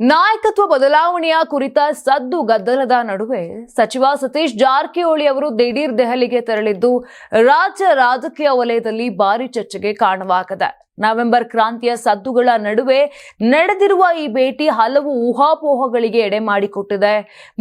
ನಾಯಕತ್ವ ಬದಲಾವಣೆಯ ಕುರಿತ ಸದ್ದು ಗದ್ದಲದ ನಡುವೆ ಸಚಿವ ಸತೀಶ್ ಜಾರಕಿಹೊಳಿ ಅವರು ದಿಢೀರ್ ದೆಹಲಿಗೆ ತೆರಳಿದ್ದು ರಾಜ್ಯ ರಾಜಕೀಯ ವಲಯದಲ್ಲಿ ಭಾರಿ ಚರ್ಚೆಗೆ ಕಾರಣವಾಗಿದೆ. ನವೆಂಬರ್ ಕ್ರಾಂತಿಯ ಸದ್ದುಗಳ ನಡುವೆ ನಡೆದಿರುವ ಈ ಭೇಟಿ ಹಲವು ಊಹಾಪೋಹಗಳಿಗೆ ಎಡೆ ಮಾಡಿಕೊಟ್ಟಿದೆ.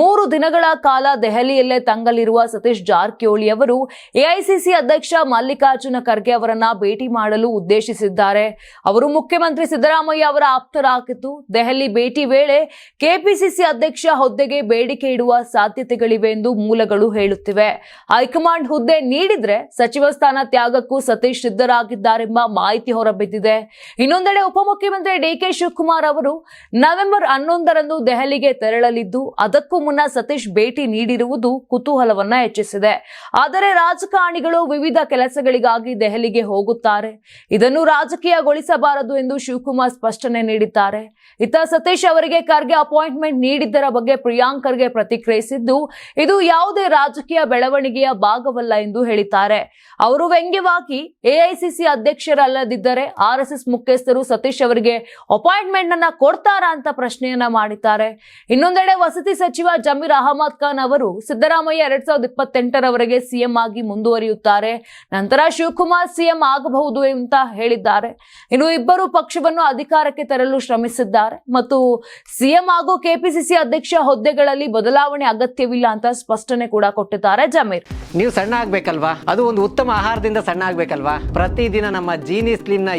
ಮೂರು ದಿನಗಳ ಕಾಲ ದೆಹಲಿಯಲ್ಲೇ ತಂಗಲಿರುವ ಸತೀಶ್ ಜಾರಕಿಹೊಳಿ ಅವರು ಎಐಸಿಸಿ ಅಧ್ಯಕ್ಷ ಮಲ್ಲಿಕಾರ್ಜುನ ಖರ್ಗೆ ಅವರನ್ನ ಭೇಟಿ ಮಾಡಲು ಉದ್ದೇಶಿಸಿದ್ದಾರೆ. ಅವರು ಮುಖ್ಯಮಂತ್ರಿ ಸಿದ್ದರಾಮಯ್ಯ ಅವರ ಆಪ್ತರಾಗಿದ್ದು, ದೆಹಲಿ ಭೇಟಿ ವೇಳೆ ಕೆಪಿಸಿಸಿ ಅಧ್ಯಕ್ಷ ಹುದ್ದೆಗೆ ಬೇಡಿಕೆ ಇಡುವ ಸಾಧ್ಯತೆಗಳಿವೆ ಎಂದು ಮೂಲಗಳು ಹೇಳುತ್ತಿವೆ. ಹೈಕಮಾಂಡ್ ಹುದ್ದೆ ನೀಡಿದ್ರೆ ಸಚಿವ ಸ್ಥಾನ ತ್ಯಾಗಕ್ಕೂ ಸತೀಶ್ ಸಿದ್ಧರಾಗಿದ್ದಾರೆಂಬ ಮಾಹಿತಿ ಹೊರಬಿದ್ದಿದೆ ಇನ್ನೊಂದೆಡೆ ಉಪಮುಖ್ಯಮಂತ್ರಿ ಡಿಕೆ ಶಿವಕುಮಾರ್ ಅವರು ನವೆಂಬರ್ ಹನ್ನೊಂದರಂದು ದೆಹಲಿಗೆ ತೆರಳಲಿದ್ದು, ಅದಕ್ಕೂ ಮುನ್ನ ಸತೀಶ್ ಭೇಟಿ ನೀಡಿರುವುದು ಕುತೂಹಲವನ್ನ ಹೆಚ್ಚಿಸಿದೆ. ಆದರೆ ರಾಜಕಾರಣಿಗಳು ವಿವಿಧ ಕೆಲಸಗಳಿಗಾಗಿ ದೆಹಲಿಗೆ ಹೋಗುತ್ತಾರೆ. ಇದನ್ನು ರಾಜಕೀಯಗೊಳಿಸಬಾರದು ಎಂದು ಶಿವಕುಮಾರ್ ಸ್ಪಷ್ಟನೆ ನೀಡಿದ್ದಾರೆ. ಇತ್ತ ಸತೀಶ್ ಅವರಿಗೆ ಖರ್ಗೆ ಅಪಾಯಿಂಟ್ಮೆಂಟ್ ನೀಡಿದ್ದರ ಬಗ್ಗೆ ಪ್ರಿಯಾಂಕ್ ಖರ್ಗೆ ಪ್ರತಿಕ್ರಿಯಿಸಿದ್ದು, ಇದು ಯಾವುದೇ ರಾಜಕೀಯ ಬೆಳವಣಿಗೆಯ ಭಾಗವಲ್ಲ ಎಂದು ಹೇಳಿದ್ದಾರೆ. ಅವರು ವ್ಯಂಗ್ಯವಾಗಿ ಎಐಸಿಸಿ ಅಧ್ಯಕ್ಷರಲ್ಲದಿದ್ದರೆ ಆರ್ಎಸ್ಎಸ್ ಮುಖ್ಯಸ್ಥರು ಸತೀಶ್ ಅವರಿಗೆ ಅಪಾಯಿಂಟ್ಮೆಂಟ್ ಅನ್ನ ಕೊಡ್ತಾರಾ ಅಂತ ಪ್ರಶ್ನೆಯನ್ನ ಮಾಡಿದ್ದಾರೆ. ಇನ್ನೊಂದೆಡೆ ವಸತಿ ಸಚಿವ ಜಮೀರ್ ಅಹಮದ್ ಖಾನ್ ಅವರು ಸಿದ್ದರಾಮಯ್ಯ ಎರಡ್ ಸಾವಿರದ ಇಪ್ಪತ್ತೆಂಟರವರೆಗೆ ಸಿಎಂ ಆಗಿ ಮುಂದುವರಿಯುತ್ತಾರೆ. ನಂತರ ಶಿವಕುಮಾರ್ ಸಿಎಂ ಆಗಬಹುದು ಅಂತ ಹೇಳಿದ್ದಾರೆ. ಇನ್ನು ಇಬ್ಬರು ಪಕ್ಷವನ್ನು ಅಧಿಕಾರಕ್ಕೆ ತರಲು ಶ್ರಮಿಸಿದ್ದಾರೆ. ಮತ್ತು ಸಿಎಂ ಹಾಗೂ ಕೆಪಿಸಿಸಿ ಅಧ್ಯಕ್ಷ ಹುದ್ದೆಗಳಲ್ಲಿ ಬದಲಾವಣೆ ಅಗತ್ಯವಿಲ್ಲ ಅಂತ ಸ್ಪಷ್ಟನೆ ಕೂಡ ಕೊಟ್ಟಿದ್ದಾರೆ ಜಮೀರ್. ನೀವು ಸಣ್ಣ ಆಗ್ಬೇಕಲ್ವಾ? ಅದು ಒಂದು ಉತ್ತಮ ಆಹಾರದಿಂದ ಸಣ್ಣ ಆಗ್ಬೇಕಲ್ವಾ? ಪ್ರತಿದಿನ ನಮ್ಮ ಜೀನಿ ಸ್ಲಿಮ್